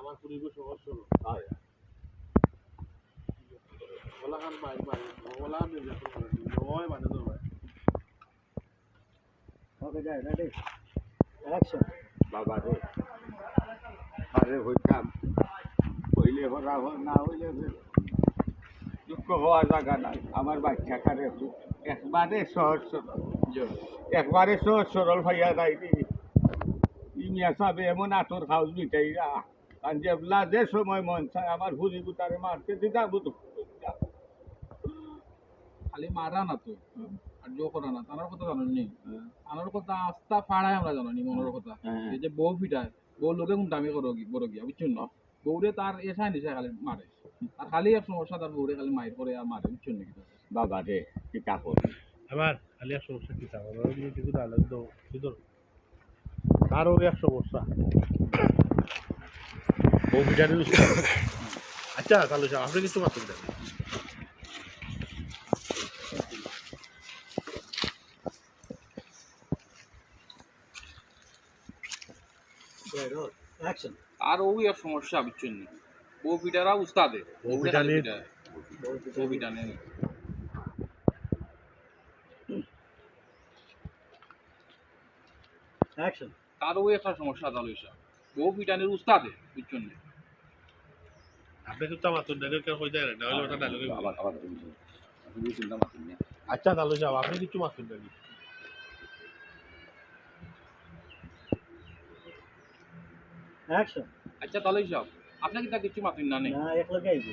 আমার পরিবেশ সহজ হলো হয় ওলা খান ভাই ভাই ওলা নয় মানে তো ভাই। ওকে যাই রেডি অ্যাকশন বাবা রে। আরে হইতাম হইলে হরা না হইলে দুঃখ হওয়ার জায়গা নাই। আমার বাচ্চা কারে একবারে সহজ সরল। একবারে সহজ সরল ভাইয়া রে। ইমিয়া সাবে এমন আতর হাউস মিটাইরা আর যেবলা যে সময় মন চায় আমার ভুলি গুতারে মারতে দিদা বুঝো খালি মারা না তো। আর জো করা না। তার কথা জানো নি আমার কথা আস্তা ফাড়ায় আমরা জানো নি মনের কথা। এই যে বউ পিটায় বউ লোকে কোন দামি করো কি বড় গিয়া বুঝছেন না বউরে তার এসাই নিছে খালি মারে আর খালি এক সমস্যা তার বউরে খালি মাইর করে আর মারে বুঝছেন নাকি বাবা রে কি কাপড় আমার খালি এক সমস্যা কি থাকো কিছু ডায়লগ দাও ভিতর আরও এক সমস্যা। বউ বিটারি আচ্ছা তাহলে আপনি কিছু মাত্র তার ওই একটা সমস্যা তাহলে এসা বউ পিটানের উস্তাদে বুঝছেন না আপনি কেন হয়ে যায় না ওটা আবার আবার আচ্ছা তাহলে আপনি কিছু মাত্র দেন অ্যাকশন আচ্ছা তাহলে সব। আপনাকে তা কিছু মাতুন না নেই। না একলা গাইব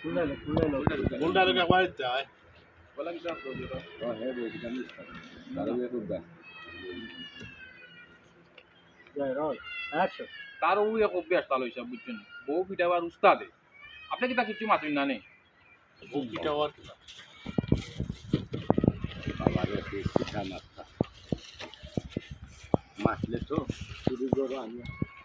কুলাইলো কুলাইলো কোন ডায়লগ একবার যায় বলা কিছু আসলো যেটা ও বই জানি দাদা বে কুদা জয় তার ওই এক অভ্যাস তাহলে সব বুঝছেন? বউ পিটাবার উস্তাদে। আপনাকে তা কিছু মাতুন না নেই। বউ তো শুরু করো আমি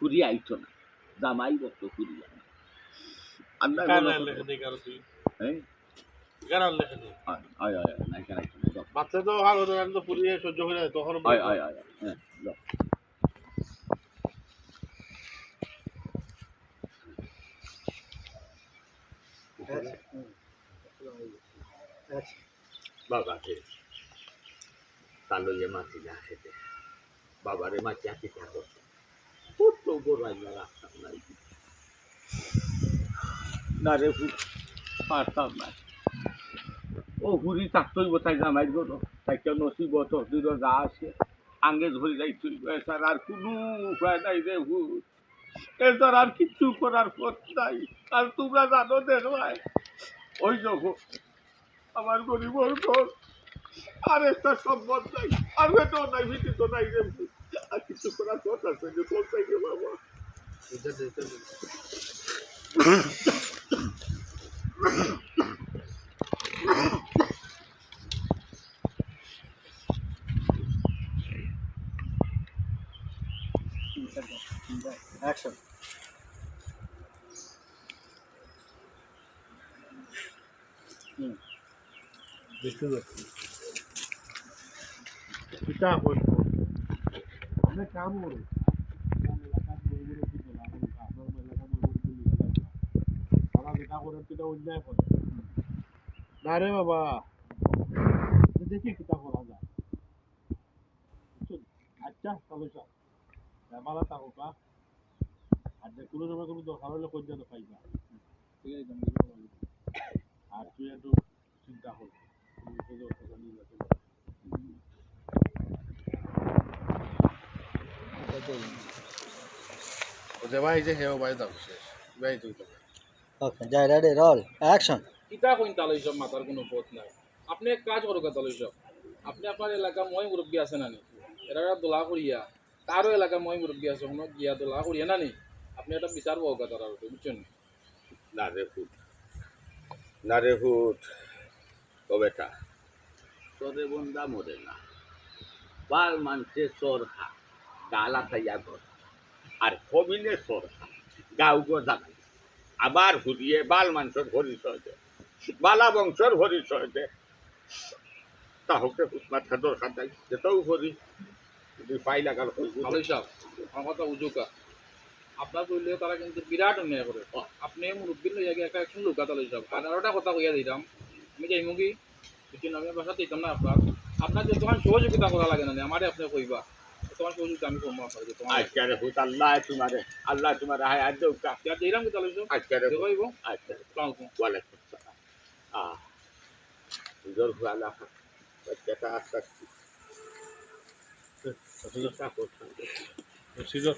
ফুরি আইতো না জামাই আল্লাহ কারও তুই হ্যাঁ? না, যাও। বাচ্চা তো ভালো তো আমি সহ্য করে তখন আয়, আয়, আয়, আয়, যাও। বাবাকে তালইয়ে মাছি না খেতে বাবারে মাছি আঁকি থাকো বড় আইনা রাখতাম ও হুরি থাকতই বোথাই জামাই গো তাইকে নসিব তো দুই যা আছে, আঙ্গে ধরে যাই তুই। আর কোনো আর কিচ্ছু করার পথ নাই। আর তোমরা জানো দেখবাই ওই যখন আমার গরিবর ঘর আর একটা সম্পদ নাই, আর হয়তো নাই ভিত্তি নাই রে আর কিছু করার পথ আছে যে তোর থেকে বাবা Action. দেখতে যাচ্ছি পিতা হইল অনেক কাম করে। না রে বাবা। দেখি কিতা করা যায়। আচ্ছা তাহলে চল। ভালো থাকো কা আর যে কোনো সময় কোনো দরকার হলে কই যেন পাইবা ঠিক আছে। আর তুই একটু চিন্তা কর তুই তো দরকার নিয়ে যাতে যে ভাই যে হেও ভাই দাও শেষ। ভাই তুই তো ওকে যাই রেডি রোল অ্যাকশন কিতা কইন তাহলে এইসব মাথার কোনো পথ নাই। আপনি এক কাজ করুক তাহলে এইসব আপনি আপনার এলাকা মই মুরব্বী আছে নানি এরা দোলা করিয়া তারও এলাকা মই মুরব্বী আছে কোনো গিয়া দোলা করিয়া নানি আপনি একটা বিচার পাও তারা বুঝছেন না? রে ফুট না রে ফুট ও বেটা। তোরে বন্দা মরে না। বাল মানছে চোর গালা খাইয়া ঘর। আর কমিলে চোর খা। গাও গো জাগাই আবার ঘুরিয়ে বাল মানুষের পরিচয় দে বালা বংশর পরিচয় দে তাহলে মাথা দরকার নাই যেটাও করি। যদি পাই লাগাল ভালো হিসাব আমার কথা উজুকা। আপনার কইলে তারা কিন্তু বিরাট অন্যায় করে। আপনি মুরব্বী লইয়া গিয়ে একটা একশন লুকা তাহলে হিসাব আর আরোটা কথা কইয়া দিতাম আমি যাই মুগি বুঝছেন আমি বাসা দিতাম না আপনার। আপনার যে তোমার সহযোগিতা করা লাগে না আমারে আপনি কইবা। তোমার সহযোগিতা আমি করব আপনার তোমার আজকে রে ফুট আল্লাহ তোমারে আল্লাহ তোমারে হায় আর দেউকা দিলাম কি তাহলে আজকে রে ফুট দেখো আচ্ছা আসসালামু ওয়ালাইকুম সালাম আহ জোর ভালো বাচ্চাটা আস্তে আস্তে। সুযোগ সুযোগ